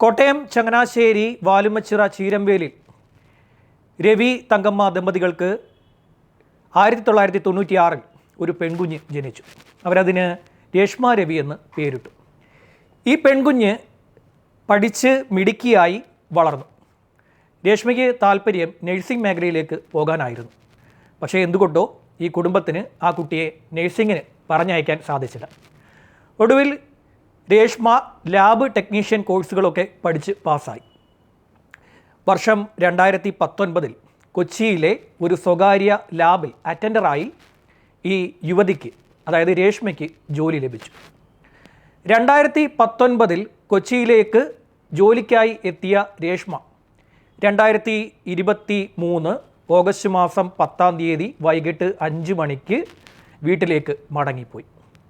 കോട്ടയം ചങ്ങനാശ്ശേരി വാലുമച്ചിറ ചീരമ്പേലിൽ രവി തങ്കമ്മ ദമ്പതികൾക്ക് ആയിരത്തി തൊള്ളായിരത്തി തൊണ്ണൂറ്റിയാറിൽ ഒരു പെൺകുഞ്ഞ് ജനിച്ചു. അവരതിന് രേഷ്മ രവി എന്ന് പേരിട്ടു. ഈ പെൺകുഞ്ഞ് പഠിച്ച് മിടുക്കിയായി വളർന്നു. രേഷ്മയ്ക്ക് താല്പര്യം നഴ്സിംഗ് മേഖലയിലേക്ക് പോകാനായിരുന്നു. പക്ഷേ എന്തുകൊണ്ടോ ഈ കുടുംബത്തിന് ആ കുട്ടിയെ നഴ്സിങ്ങിന് പറഞ്ഞയക്കാൻ സാധിച്ചില്ല. ഒടുവിൽ രേഷ്മ ലാബ് ടെക്നീഷ്യൻ കോഴ്സുകളൊക്കെ പഠിച്ച് പാസ്സായി. വർഷം രണ്ടായിരത്തി പത്തൊൻപതിൽ കൊച്ചിയിലെ ഒരു സ്വകാര്യ ലാബിൽ അറ്റൻഡറായി ഈ യുവതിക്ക് അതായത് രേഷ്മയ്ക്ക് ജോലി ലഭിച്ചു. രണ്ടായിരത്തി പത്തൊൻപതിൽ കൊച്ചിയിലേക്ക് ജോലിക്കായി എത്തിയ രേഷ്മ രണ്ടായിരത്തി ഇരുപത്തി മൂന്ന് ഓഗസ്റ്റ് മാസം പത്താം തീയതി വൈകിട്ട് അഞ്ച് മണിക്ക് വീട്ടിലേക്ക് മടങ്ങിപ്പോയി.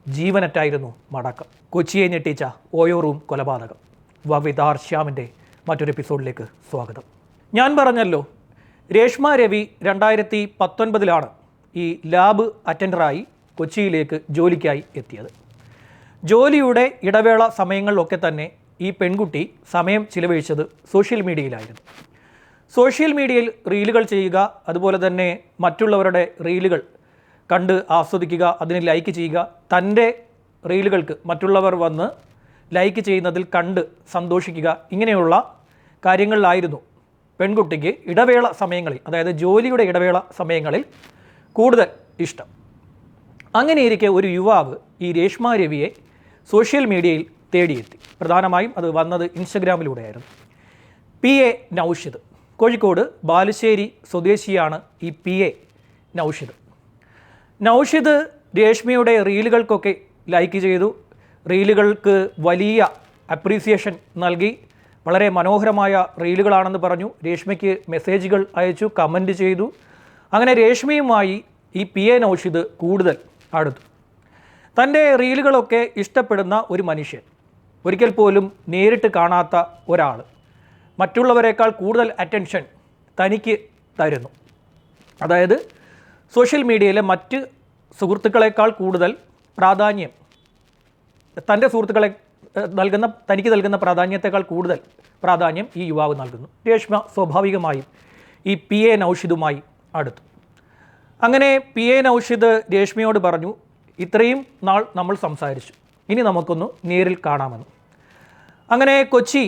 ജീവനറ്റായിരുന്നു മടക്കം. കൊച്ചിയെ ഞെട്ടിച്ച ഓയോ റൂം കൊലപാതകം. വവിതാർ ശ്യാമിന്റെ മറ്റൊരു എപ്പിസോഡിലേക്ക് സ്വാഗതം. ഞാൻ പറഞ്ഞല്ലോ രേഷ്മ രവി രണ്ടായിരത്തി പത്തൊൻപതിലാണ് ഈ ലാബ് അറ്റൻഡറായി കൊച്ചിയിലേക്ക് ജോലിക്കായി എത്തിയത്. ജോലിയുടെ ഇടവേള സമയങ്ങളിലൊക്കെ തന്നെ ഈ പെൺകുട്ടി സമയം ചിലവഴിച്ചത് സോഷ്യൽ മീഡിയയിലായിരുന്നു. സോഷ്യൽ മീഡിയയിൽ റീലുകൾ ചെയ്യുക അതുപോലെ തന്നെ മറ്റുള്ളവരുടെ റീലുകൾ കണ്ട് ആസ്വദിക്കുക അതിനെ ലൈക്ക് ചെയ്യുക. തന്റെ റീലുകൾക്ക് മറ്റുള്ളവർ വന്ന് ലൈക്ക് ചെയ്യുന്നതിൽ കണ്ട് സന്തോഷിക്കുക. ഇങ്ങനെയുള്ള കാര്യങ്ങളിലായിരുന്നു പെൺകുട്ടിക്ക് ഇടവേള സമയങ്ങളിൽ അതായത് ജോലിയുടെ ഇടവേള സമയങ്ങളിൽ കൂടുതൽ ഇഷ്ടം. അങ്ങനെയിരിക്കെ ഒരു യുവാവ് ഈ രേഷ്മ രവിയെ സോഷ്യൽ മീഡിയയിൽ തേടിയെത്തി. പ്രധാനമായും അത് വന്നത് ഇൻസ്റ്റഗ്രാമിലൂടെയായിരുന്നു. പി. എ. നൗഷിദ്. കോഴിക്കോട് ബാലുശ്ശേരി സ്വദേശിയാണ് ഈ പി. എ. നൗഷിദ്. നൗഷിദ് രേഷ്മയുടെ റീലുകൾക്കൊക്കെ ലൈക്ക് ചെയ്തു. റീലുകൾക്ക് വലിയ അപ്രീസിയേഷൻ നൽകി. വളരെ മനോഹരമായ റീലുകളാണെന്ന് പറഞ്ഞു. രേഷ്മയ്ക്ക് മെസ്സേജുകൾ അയച്ചു കമന്റ് ചെയ്തു. അങ്ങനെ രേഷ്മയുമായി ഈ പി എ നൗഷിദ് കൂടുതൽ അടുത്തു. തന്റെ റീലുകളൊക്കെ ഇഷ്ടപ്പെടുന്ന ഒരു മനുഷ്യൻ ഒരിക്കൽ പോലും നേരിട്ട് കാണാത്ത ഒരാൾ മറ്റുള്ളവരെക്കാൾ കൂടുതൽ അറ്റൻഷൻ തനിക്ക് തരുന്നു. അതായത് സോഷ്യൽ മീഡിയയിലെ മറ്റ് സുഹൃത്തുക്കളെക്കാൾ കൂടുതൽ പ്രാധാന്യം തന്റെ സുഹൃത്തുക്കളെ നൽകുന്ന തനിക്ക് നൽകുന്ന പ്രാധാന്യത്തെക്കാൾ കൂടുതൽ പ്രാധാന്യം ഈ യുവാവ് നൽകുന്നു. രേഷ്മ സ്വാഭാവികമായും ഈ പി എ നൗഷിദുമായി അടുത്തു. അങ്ങനെ പി എ നൗഷിദ് രേഷ്മയോട് പറഞ്ഞു ഇത്രയും നാൾ നമ്മൾ സംസാരിച്ചു. ഇനി നമുക്കൊന്ന് നേരിൽ കാണാമെന്ന്. അങ്ങനെ കൊച്ചി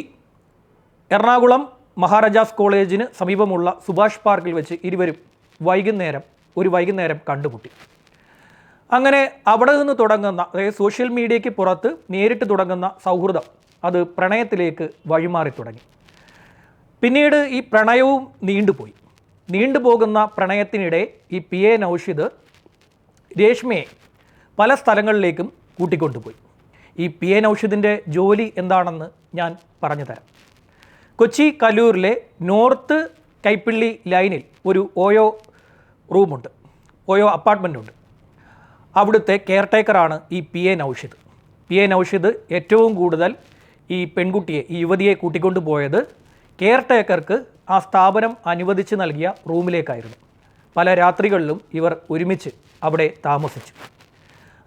എറണാകുളം മഹാരാജാസ് കോളേജിന് സമീപമുള്ള സുഭാഷ് പാർക്കിൽ വെച്ച് ഇരുവരും വൈകുന്നേരം ഒരു വൈകുന്നേരം കണ്ടുമുട്ടി. അങ്ങനെ അവിടെ നിന്ന് തുടങ്ങുന്ന അതായത് സോഷ്യൽ മീഡിയയ്ക്ക് പുറത്ത് നേരിട്ട് തുടങ്ങുന്ന സൗഹൃദം അത് പ്രണയത്തിലേക്ക് വഴിമാറി തുടങ്ങി. പിന്നീട് ഈ പ്രണയവും നീണ്ടുപോയി. നീണ്ടുപോകുന്ന പ്രണയത്തിനിടെ ഈ പി എ നൌഷിദ് രേഷ്മയെ പല സ്ഥലങ്ങളിലേക്കും കൂട്ടിക്കൊണ്ടുപോയി. ഈ പി എ നൌഷിദിന്റെ ജോലി എന്താണെന്ന് ഞാൻ പറഞ്ഞു തരാം. കൊച്ചി കലൂരിലെ നോർത്ത് കൈപ്പിള്ളി ലൈനിൽ ഒരു ഓയോ റൂമുണ്ട്. ഓയോ ഉണ്ട് അവിടുത്തെ കെയർ ടേക്കറാണ് ഈ P A Naushid. P A Naushid ഏറ്റവും കൂടുതൽ ഈ പെൺകുട്ടിയെ ഈ യുവതിയെ കൂട്ടിക്കൊണ്ടു പോയത് കെയർ ടേക്കർക്ക് ആ സ്ഥാപനം അനുവദിച്ച് നൽകിയ റൂമിലേക്കായിരുന്നു. പല രാത്രികളിലും ഇവർ ഒരുമിച്ച് അവിടെ താമസിച്ചു.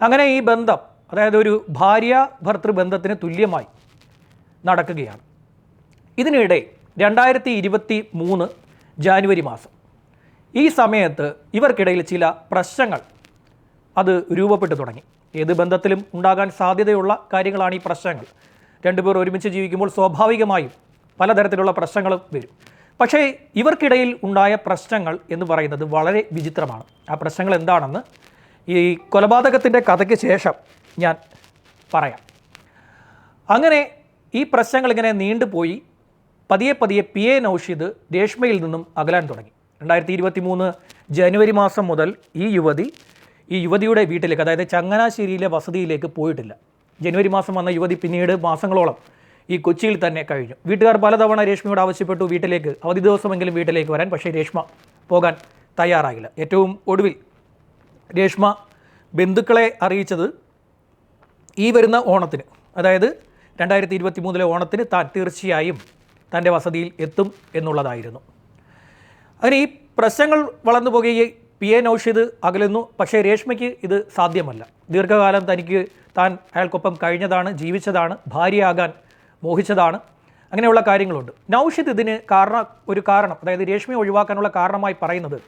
അങ്ങനെ ഈ ബന്ധം അതായത് ഒരു ഭാര്യ ഭർത്തൃ ബന്ധത്തിന് തുല്യമായി നടക്കുകയാണ്. ഇതിനിടെ രണ്ടായിരത്തി ഇരുപത്തി മൂന്ന് ജാനുവരി മാസം ഈ സമയത്ത് ഇവർക്കിടയിൽ ചില പ്രശ്നങ്ങൾ അത് രൂപപ്പെട്ടു തുടങ്ങി. ഏത് ബന്ധത്തിലും ഉണ്ടാകാൻ സാധ്യതയുള്ള കാര്യങ്ങളാണ് ഈ പ്രശ്നങ്ങൾ. രണ്ടുപേർ ഒരുമിച്ച് ജീവിക്കുമ്പോൾ സ്വാഭാവികമായും പലതരത്തിലുള്ള പ്രശ്നങ്ങളും വരും. പക്ഷേ ഇവർക്കിടയിൽ ഉണ്ടായ പ്രശ്നങ്ങൾ എന്ന് പറയുന്നത് വളരെ വിചിത്രമാണ്. ആ പ്രശ്നങ്ങൾ എന്താണെന്ന് ഈ കൊലപാതകത്തിന്റെ കഥയ്ക്ക് ശേഷം ഞാൻ പറയാം. അങ്ങനെ ഈ പ്രശ്നങ്ങൾ ഇങ്ങനെ നീണ്ടുപോയി. പതിയെ പതിയെ പി എ നൌഷിദ് രേഷ്മയിൽ നിന്നും അകലാൻ തുടങ്ങി. രണ്ടായിരത്തി ഇരുപത്തി മൂന്ന് ജനുവരി മാസം മുതൽ ഈ യുവതി ഈ യുവതിയുടെ വീട്ടിലേക്ക് അതായത് ചങ്ങനാശ്ശേരിയിലെ വസതിയിലേക്ക് പോയിട്ടില്ല. ജനുവരി മാസം വന്ന യുവതി പിന്നീട് മാസങ്ങളോളം ഈ കൊച്ചിയിൽ തന്നെ കഴിഞ്ഞു. വീട്ടുകാർ പലതവണ രേഷ്മയോട് ആവശ്യപ്പെട്ടു വീട്ടിലേക്ക് അവധി ദിവസമെങ്കിലും വീട്ടിലേക്ക് വരാൻ പക്ഷേ രേഷ്മ പോകാൻ തയ്യാറായില്ല. ഏറ്റവും ഒടുവിൽ രേഷ്മ ബന്ധുക്കളെ അറിയിച്ചത് ഈ വരുന്ന ഓണത്തിന്. അതായത് രണ്ടായിരത്തി ഇരുപത്തി മൂന്നിലെ ഓണത്തിന് താൻ തീർച്ചയായും തന്റെ വസതിയിൽ എത്തും എന്നുള്ളതായിരുന്നു. അങ്ങനെ ഈ പ്രശ്നങ്ങൾ വളർന്നു പോകുകയും പി എ നൌഷിദ് അകലുന്നു. പക്ഷേ രേഷ്മയ്ക്ക് ഇത് സാധ്യമല്ല. ദീർഘകാലം തനിക്ക് താൻ അയാൾക്കൊപ്പം കഴിഞ്ഞതാണ് ജീവിച്ചതാണ് ഭാര്യയാകാൻ മോഹിച്ചതാണ്. അങ്ങനെയുള്ള കാര്യങ്ങളുണ്ട്. നൌഷിദ് ഇതിന് കാരണ ഒരു കാരണം അതായത് രേഷ്മയെ ഒഴിവാക്കാനുള്ള കാരണമായി പറയുന്നത്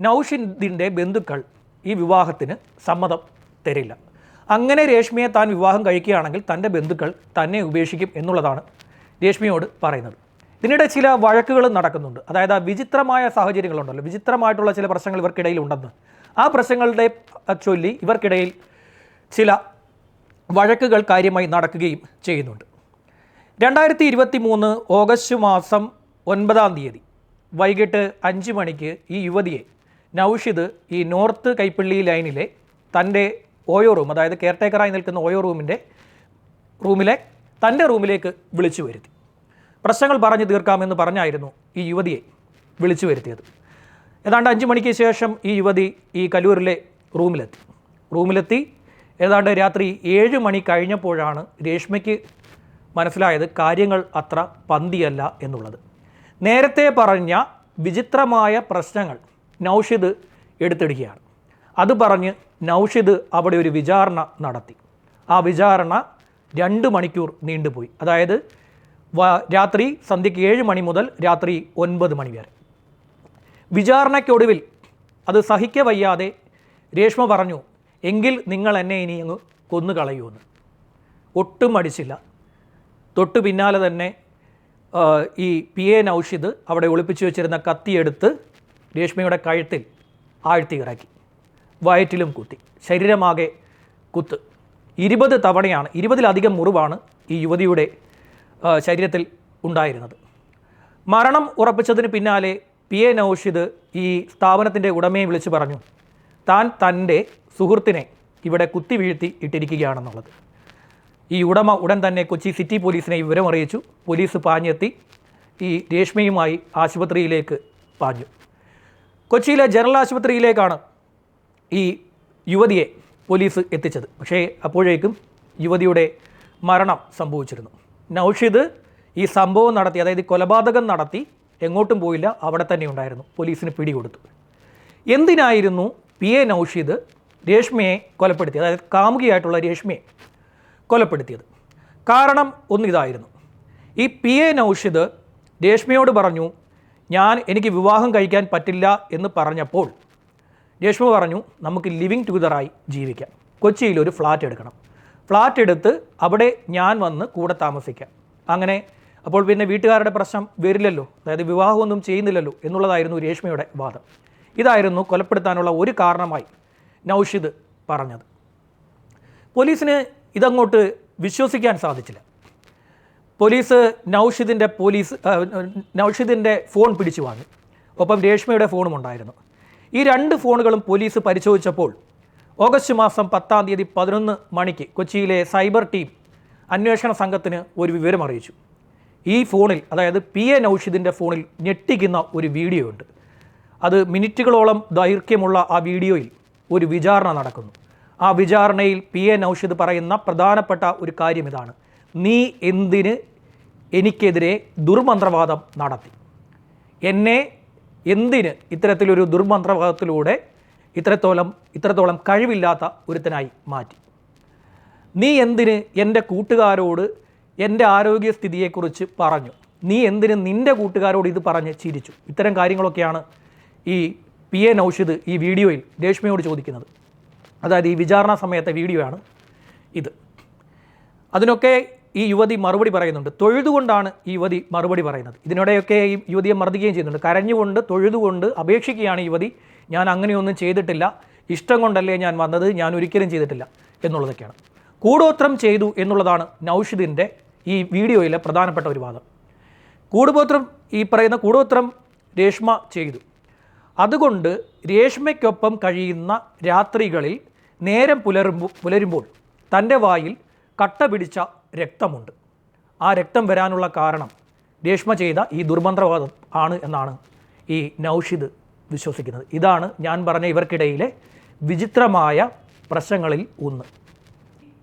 നൌഷിദിന്റെ ബന്ധുക്കൾ ഈ വിവാഹത്തിന് സമ്മതം തരില്ല. അങ്ങനെ രേഷ്മയെ താൻ വിവാഹം കഴിക്കുകയാണെങ്കിൽ തന്റെ ബന്ധുക്കൾ തന്നെ ഉപേക്ഷിക്കും എന്നുള്ളതാണ് രേഷ്മയോട് പറയുന്നത്. ഇതിനിടെ ചില വഴക്കുകൾ നടക്കുന്നുണ്ട്. അതായത് ആ വിചിത്രമായ സാഹചര്യങ്ങളുണ്ടല്ലോ. വിചിത്രമായിട്ടുള്ള ചില പ്രശ്നങ്ങൾ ഇവർക്കിടയിൽ ഉണ്ടെന്ന്. ആ പ്രശ്നങ്ങളുടെ ചൊല്ലി ഇവർക്കിടയിൽ ചില വഴക്കുകൾ കാര്യമായി നടക്കുകയും ചെയ്യുന്നുണ്ട്. രണ്ടായിരത്തി ഇരുപത്തി മൂന്ന് ഓഗസ്റ്റ് മാസം ഒൻപതാം തീയതി വൈകിട്ട് അഞ്ച് മണിക്ക് ഈ യുവതിയെ നൌഷിദ് ഈ നോർത്ത് കൈപ്പള്ളി ലൈനിലെ തന്റെ ഓയോ റൂം അതായത് കെയർടേക്കറായി നിൽക്കുന്ന ഓയോ റൂമിന്റെ റൂമിലെ തന്റെ റൂമിലേക്ക് വിളിച്ചു വരുത്തി. പ്രശ്നങ്ങൾ പറഞ്ഞു തീർക്കാമെന്ന് പറഞ്ഞായിരുന്നു ഈ യുവതിയെ വിളിച്ചു വരുത്തിയത്. ഏതാണ്ട് അഞ്ച് മണിക്ക് ശേഷം ഈ യുവതി ഈ കലൂരിലെ റൂമിലെത്തി. റൂമിലെത്തി ഏതാണ്ട് രാത്രി ഏഴ് മണി കഴിഞ്ഞപ്പോഴാണ് രേഷ്മയ്ക്ക് മനസ്സിലായത് കാര്യങ്ങൾ അത്ര പന്തിയല്ല എന്നുള്ളത്. നേരത്തെ പറഞ്ഞ വിചിത്രമായ പ്രശ്നങ്ങൾ നൗഷിദ് എടുത്തിടുകയാണ്. അത് പറഞ്ഞ് നൗഷിദ് അവിടെ ഒരു വിചാരണ നടത്തി. ആ വിചാരണ രണ്ട് മണിക്കൂർ നീണ്ടുപോയി. അതായത് രാത്രി സന്ധ്യയ്ക്ക് ഏഴ് മണി മുതൽ രാത്രി ഒൻപത് മണി വരെ. വിചാരണയ്ക്കൊടുവിൽ അത് സഹിക്ക വയ്യാതെ രേഷ്മ പറഞ്ഞു എങ്കിൽ നിങ്ങൾ എന്നെ ഇനി അങ്ങ് കൊന്നു എന്ന്. ഒട്ടും മടിച്ചില്ല തൊട്ടു പിന്നാലെ തന്നെ ഈ പി എ നൗഷിദ് അവിടെ ഒളിപ്പിച്ചു വെച്ചിരുന്ന കത്തിയെടുത്ത് രേഷ്മയുടെ കഴുത്തിൽ ആഴ്ത്തി ഇറക്കി. വയറ്റിലും കുത്തി ശരീരമാകെ കുത്ത്. ഇരുപത് തവണയാണ് ഇരുപതിലധികം മുറിവാണ് ഈ യുവതിയുടെ ശരീരത്തിൽ ഉണ്ടായിരുന്നത്. മരണം ഉറപ്പിച്ചതിന് പിന്നാലെ പി എ നൌഷിദ് ഈ സ്ഥാപനത്തിന്റെ ഉടമയെ വിളിച്ചു പറഞ്ഞു താൻ തന്റെ സുഹൃത്തിനെ ഇവിടെ കുത്തി വീഴ്ത്തി ഇട്ടിരിക്കുകയാണെന്നുള്ളത്. ഈ ഉടമ ഉടൻ തന്നെ കൊച്ചി സിറ്റി പോലീസിനെ വിവരം അറിയിച്ചു. പോലീസ് പാഞ്ഞെത്തി ഈ രേഷ്മയുമായി ആശുപത്രിയിലേക്ക് പാഞ്ഞു. കൊച്ചിയിലെ ജനറൽ ആശുപത്രിയിലേക്കാണ് ഈ യുവതിയെ പോലീസ് എത്തിച്ചത്. പക്ഷേ അപ്പോഴേക്കും യുവതിയുടെ മരണം സംഭവിച്ചിരുന്നു. നൗഷിദ് ഈ സംഭവം നടത്തി അതായത് കൊലപാതകം നടത്തി എങ്ങോട്ടും പോയില്ല അവിടെ തന്നെ ഉണ്ടായിരുന്നു. പോലീസിന് പിടികൊടുത്തു. എന്തിനായിരുന്നു പി. എ. നൗഷിദ് രേഷ്മയെ കൊലപ്പെടുത്തിയത്? അതായത് കാമുകിയായിട്ടുള്ള രേഷ്മയെ കൊലപ്പെടുത്തിയത്. കാരണം ഒന്നിതായിരുന്നു ഈ പി. എ. നൗഷിദ് രേഷ്മയോട് പറഞ്ഞു ഞാൻ എനിക്ക് വിവാഹം കഴിക്കാൻ പറ്റില്ല എന്ന് പറഞ്ഞപ്പോൾ രേഷ്മ പറഞ്ഞു നമുക്ക് ലിവിങ് ടുഗദറായി ജീവിക്കാം. കൊച്ചിയിൽ ഒരു ഫ്ലാറ്റ് എടുക്കണം. ഫ്ലാറ്റ് എടുത്ത് അവിടെ ഞാൻ വന്ന് കൂടെ താമസിക്കാം. അങ്ങനെ അപ്പോൾ പിന്നെ വീട്ടുകാരുടെ പ്രശ്നം വരില്ലല്ലോ. അതായത് വിവാഹമൊന്നും ചെയ്യുന്നില്ലല്ലോ എന്നുള്ളതായിരുന്നു രേഷ്മയുടെ വാദം. ഇതായിരുന്നു കൊലപ്പെടുത്താനുള്ള ഒരു കാരണമായി നൌഷിദ് പറഞ്ഞത്. പോലീസിന് ഇതങ്ങോട്ട് വിശ്വസിക്കാൻ സാധിച്ചില്ല. പോലീസ് നൌഷിദിന്റെ പോലീസ് നൌഷിദിന്റെ ഫോൺ പിടിച്ചു വാങ്ങി. ഒപ്പം രേഷ്മയുടെ ഫോണും ഉണ്ടായിരുന്നു ഈ രണ്ട് ഫോണുകളും പോലീസ് പരിശോധിച്ചപ്പോൾ ഓഗസ്റ്റ് മാസം പത്താം തീയതി പതിനൊന്ന് മണിക്ക് കൊച്ചിയിലെ സൈബർ ടീം അന്വേഷണ സംഘത്തിന് ഒരു വിവരം അറിയിച്ചു. ഈ ഫോണിൽ അതായത് പി എ നൌഷിദിന്റെ ഫോണിൽ ഞെട്ടിക്കുന്ന ഒരു വീഡിയോ ഉണ്ട്. അത് മിനിറ്റുകളോളം ദൈർഘ്യമുള്ള ആ വീഡിയോയിൽ ഒരു വിചാരണ നടക്കുന്നു. ആ വിചാരണയിൽ പി എ നൌഷിദ് പറയുന്ന പ്രധാനപ്പെട്ട ഒരു കാര്യം ഇതാണ്. നീ എന്തിന് എനിക്കെതിരെ ദുർമന്ത്രവാദം നടത്തി? എന്നെ എന്തിന് ഇത്തരത്തിലൊരു ദുർമന്ത്രവാദത്തിലൂടെ ഇത്രത്തോളം ഇത്രത്തോളം കഴിവില്ലാത്ത ഒരുത്തനായി മാറ്റി. നീ എന്തിന് എന്റെ കൂട്ടുകാരോട് എന്റെ ആരോഗ്യസ്ഥിതിയെക്കുറിച്ച് പറഞ്ഞു? നീ എന്തിന് നിന്റെ കൂട്ടുകാരോട് ഇത് പറഞ്ഞ് ചിരിച്ചു? ഇത്തരം കാര്യങ്ങളൊക്കെയാണ് ഈ പി എ നൗഷിദ് ഈ വീഡിയോയിൽ രേഷ്മയോട് ചോദിക്കുന്നത്. അതായത് ഈ വിചാരണ സമയത്തെ വീഡിയോ ആണ് ഇത്. അതിനൊക്കെ ഈ യുവതി മറുപടി പറയുന്നുണ്ട്. തൊഴുതുകൊണ്ടാണ് ഈ യുവതി മറുപടി പറയുന്നത്. ഇതിനിടെയൊക്കെ ഈ യുവതിയെ മർദ്ദിക്കുകയും ചെയ്യുന്നുണ്ട്. കരഞ്ഞുകൊണ്ട് തൊഴുതുകൊണ്ട് അപേക്ഷിക്കുകയാണ് യുവതി. ഞാൻ അങ്ങനെയൊന്നും ചെയ്തിട്ടില്ല. ഇഷ്ടം കൊണ്ടല്ലേ ഞാൻ വന്നത്? ഞാൻ ഒരിക്കലും ചെയ്തിട്ടില്ല എന്നുള്ളതൊക്കെയാണ്. കൂടോത്രം ചെയ്തു എന്നുള്ളതാണ് നൗഷിദിന്റെ ഈ വീഡിയോയിലെ പ്രധാനപ്പെട്ട ഒരു വാദം. കൂടുപോത്രം ഈ പറയുന്ന കൂടോത്രം രേഷ്മ ചെയ്തു. അതുകൊണ്ട് രേഷ്മയ്ക്കൊപ്പം കഴിയുന്ന രാത്രികളിൽ നേരം പുലരുമ്പോൾ പുലരുമ്പോൾ തന്റെ വായിൽ കട്ട പിടിച്ച രക്തമുണ്ട്. ആ രക്തം വരാനുള്ള കാരണം രേഷ്മ ചെയ്ത ഈ ദുർമന്ത്രവാദം ആണ് എന്നാണ് ഈ നൗഷിദ് വിശ്വസിക്കുന്നത്. ഇതാണ് ഞാൻ പറഞ്ഞ ഇവർക്കിടയിലെ വിചിത്രമായ പ്രശ്നങ്ങളിൽ ഒന്ന്.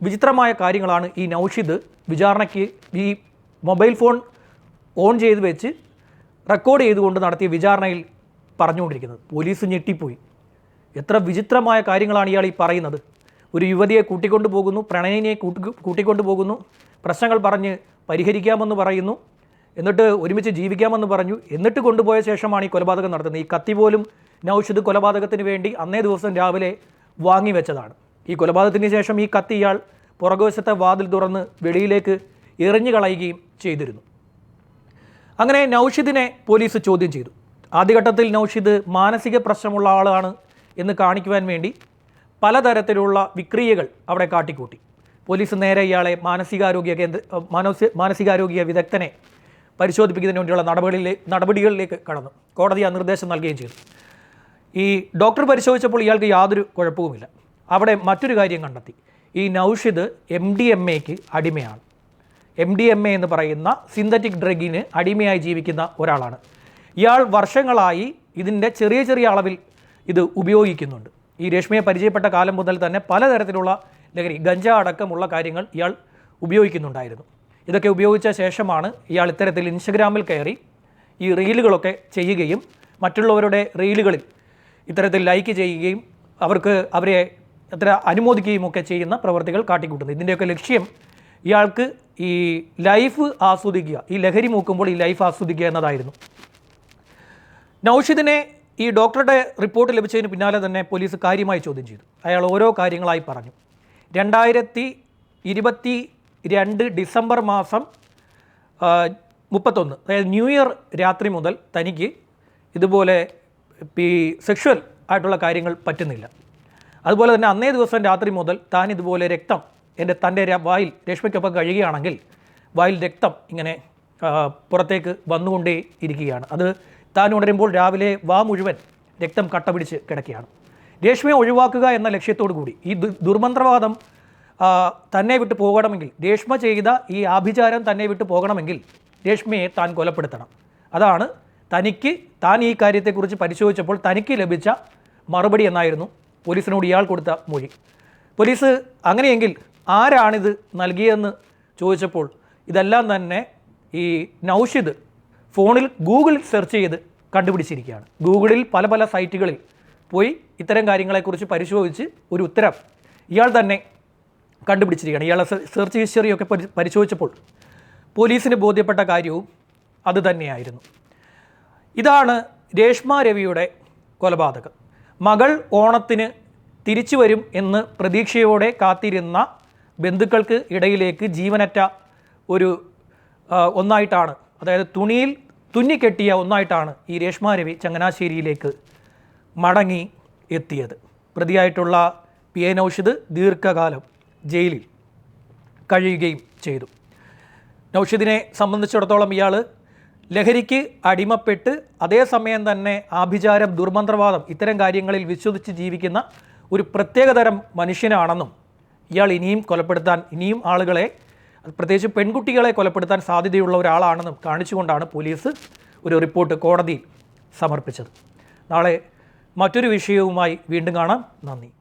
വിചിത്രമായ കാര്യങ്ങളാണ് ഈ നൗഷിദ് വിചാരണയ്ക്ക് ഈ മൊബൈൽ ഫോൺ ഓൺ ചെയ്ത് വെച്ച് റെക്കോർഡ് ചെയ്തുകൊണ്ട് നടത്തിയ വിചാരണയിൽ പറഞ്ഞുകൊണ്ടിരിക്കുന്നത്. പോലീസ് ഞെട്ടിപ്പോയി. എത്ര വിചിത്രമായ കാര്യങ്ങളാണ് ഇയാൾ ഈ പറയുന്നത്. ഒരു യുവതിയെ കൂട്ടിക്കൊണ്ടു പോകുന്നു പ്രണയിനെ കൂട്ടി കൂട്ടിക്കൊണ്ടു പോകുന്നു പ്രശ്നങ്ങൾ പറഞ്ഞ് പരിഹരിക്കാമെന്ന് പറയുന്നു. എന്നിട്ട് ഒരുമിച്ച് ജീവിക്കാമെന്ന് പറഞ്ഞു. എന്നിട്ട് കൊണ്ടുപോയ ശേഷമാണ് ഈ കൊലപാതകം നടത്തുന്നത്. ഈ കത്തി പോലും നൗഷിദ് കൊലപാതകത്തിന് വേണ്ടി അന്നേ ദിവസം രാവിലെ വാങ്ങി വെച്ചതാണ്. ഈ കൊലപാതകത്തിന് ശേഷം ഈ കത്തി ഇയാൾ പുറകുവശത്തെ വാതിൽ തുറന്ന് വെളിയിലേക്ക് എറിഞ്ഞു കളയുകയും ചെയ്തിരുന്നു. അങ്ങനെ നൌഷിദിനെ പോലീസ് ചോദ്യം ചെയ്തു. ആദ്യഘട്ടത്തിൽ നൌഷിദ് മാനസിക പ്രശ്നമുള്ള ആളാണ് എന്ന് കാണിക്കുവാൻ വേണ്ടി പലതരത്തിലുള്ള വിക്രിയകൾ അവിടെ കാട്ടിക്കൂട്ടി. പോലീസ് നേരെ ഇയാളെ മാനസികാരോഗ്യ കേന്ദ്ര മാനസി മാനസികാരോഗ്യ വിദഗ്ധനെ പരിശോധിപ്പിക്കുന്നതിന് വേണ്ടിയുള്ള നടപടിയിലെ നടപടികളിലേക്ക് കടന്നു. കോടതി ആ നിർദ്ദേശം നൽകുകയും ചെയ്തു. ഈ ഡോക്ടർ പരിശോധിച്ചപ്പോൾ ഇയാൾക്ക് യാതൊരു കുഴപ്പവുമില്ല. അവിടെ മറ്റൊരു കാര്യം കണ്ടെത്തി. ഈ നൗഷിദ് എം ഡി എം എക്ക് അടിമയാണ്. എം ഡി എം എ എന്ന് പറയുന്ന സിന്തറ്റിക് ഡ്രഗിന് അടിമയായി ജീവിക്കുന്ന ഒരാളാണ്. ഇയാൾ വർഷങ്ങളായി ഇതിന്റെ ചെറിയ ചെറിയ അളവിൽ ഇത് ഉപയോഗിക്കുന്നുണ്ട്. ഈ രശ്മിയെ പരിചയപ്പെട്ട കാലം മുതൽ തന്നെ പലതരത്തിലുള്ള ലഹരി ഗഞ്ച അടക്കമുള്ള കാര്യങ്ങൾ ഇയാൾ ഉപയോഗിക്കുന്നുണ്ടായിരുന്നു. ഇതൊക്കെ ഉപയോഗിച്ച ശേഷമാണ് ഇയാൾ ഇത്തരത്തിൽ ഇൻസ്റ്റഗ്രാമിൽ കയറി ഈ റീലുകളൊക്കെ ചെയ്യുകയും മറ്റുള്ളവരുടെ റീലുകളിൽ ഇത്തരത്തിൽ ലൈക്ക് ചെയ്യുകയും അവർക്ക് അവരെ എത്ര അനുമോദിക്കുകയും ഒക്കെ ചെയ്യുന്ന പ്രവർത്തികൾ കാട്ടിക്കൂട്ടുന്നത് ഇതിന്റെയൊക്കെ ലക്ഷ്യം ഇയാൾക്ക് ഈ ലൈഫ് ആസ്വദിക്കുക ഈ ലഹരി മൂക്കുമ്പോൾ ഈ ലൈഫ് ആസ്വദിക്കുക എന്നതായിരുന്നു. നൗഷിദിനെ ഈ ഡോക്ടറുടെ റിപ്പോർട്ട് ലഭിച്ചതിന് പിന്നാലെ തന്നെ പോലീസ് കാര്യമായി ചോദ്യം ചെയ്തു. അയാൾ ഓരോ കാര്യങ്ങളായി പറഞ്ഞു. രണ്ടായിരത്തി ഇരുപത്തി രണ്ട് ഡിസംബർ മാസം മുപ്പത്തൊന്ന്. അതായത് ന്യൂ ഇയർ രാത്രി മുതൽ തനിക്ക് ഇതുപോലെ ഈ സെക്ഷൽ ആയിട്ടുള്ള കാര്യങ്ങൾ പറ്റുന്നില്ല. അതുപോലെ തന്നെ അന്നേ ദിവസം രാത്രി മുതൽ താൻ ഇതുപോലെ രക്തം എന്റെ തന്റെ വായിൽ രേഷ്മയ്ക്കൊപ്പം കഴിയുകയാണെങ്കിൽ വായിൽ രക്തം ഇങ്ങനെ പുറത്തേക്ക് വന്നുകൊണ്ടേ ഇരിക്കുകയാണ്. അത് താൻ ഉണരുമ്പോൾ രാവിലെ വാ മുഴുവൻ രക്തം കട്ട പിടിച്ച് കിടക്കുകയാണ്. രേഷ്മയെ ഒഴിവാക്കുക എന്ന ലക്ഷ്യത്തോടു കൂടി ഈ ദുർമന്ത്രവാദം തന്നെ വിട്ട് പോകണമെങ്കിൽ രേഷ്മ ചെയ്ത ഈ ആഭിചാരം തന്നെ വിട്ട് പോകണമെങ്കിൽ രേഷ്മയെ താൻ കൊലപ്പെടുത്തണം. അതാണ് തനിക്ക് താൻ ഈ കാര്യത്തെക്കുറിച്ച് പരിശോധിച്ചപ്പോൾ തനിക്ക് ലഭിച്ച മറുപടി എന്നായിരുന്നു പോലീസിനോട് ഇയാൾ കൊടുത്ത മൊഴി. പോലീസ് അങ്ങനെയെങ്കിൽ ആരാണിത് നൽകിയതെന്ന് ചോദിച്ചപ്പോൾ ഇതെല്ലാം തന്നെ ഈ നൗഷിദ് ഫോണിൽ ഗൂഗിൾ സെർച്ച് ചെയ്ത് കണ്ടുപിടിച്ചിരിക്കുകയാണ്. ഗൂഗിളിൽ പല പല സൈറ്റുകളിൽ പോയി ഇത്തരം കാര്യങ്ങളെക്കുറിച്ച് പരിശോധിച്ച് ഒരു ഉത്തരം ഇയാൾ തന്നെ കണ്ടുപിടിച്ചിരിക്കുകയാണ്. ഇയാളെ സെർച്ച് ഹിസ്റ്ററിയൊക്കെ പരി- പരിശോധിച്ചപ്പോൾ പോലീസിന് ബോധ്യപ്പെട്ട കാര്യവും അത് തന്നെയായിരുന്നു. ഇതാണ് രേഷ്മ രവിയുടെ കൊലപാതകം. മകൾ ഓണത്തിന് തിരിച്ചു വരും എന്ന് പ്രതീക്ഷയോടെ കാത്തിരുന്ന ബന്ധുക്കൾക്ക് ഇടയിലേക്ക് ജീവനറ്റ ഒരു ഒന്നായിട്ടാണ് അതായത് തുണിയിൽ തുന്നിക്കെട്ടിയ ഒന്നായിട്ടാണ് ഈ രേഷ്മ രവി ചങ്ങനാശ്ശേരിയിലേക്ക് മടങ്ങി എത്തിയത്. പ്രതിയായിട്ടുള്ള പി എ നൌഷിദ് ദീർഘകാലം ജയിലിൽ കഴിയുകയും ചെയ്തു. നൌഷിദിനെ സംബന്ധിച്ചിടത്തോളം ഇയാൾ ലഹരിക്ക് അടിമപ്പെട്ട് അതേസമയം തന്നെ ആഭിചാരം ദുർമന്ത്രവാദം ഇത്തരം കാര്യങ്ങളിൽ വിശ്വസിച്ച് ജീവിക്കുന്ന ഒരു പ്രത്യേകതരം മനുഷ്യനാണെന്നും ഇയാൾ ഇനിയും കൊലപ്പെടുത്താൻ ഇനിയും ആളുകളെ പ്രത്യേകിച്ച് പെൺകുട്ടികളെ കൊലപ്പെടുത്താൻ സാധ്യതയുള്ള ഒരാളാണെന്നും കാണിച്ചുകൊണ്ടാണ് പോലീസ് ഒരു റിപ്പോർട്ട് കോടതിയിൽ സമർപ്പിച്ചത്. നാളെ മറ്റൊരു വിഷയവുമായി വീണ്ടും കാണാം. നന്ദി.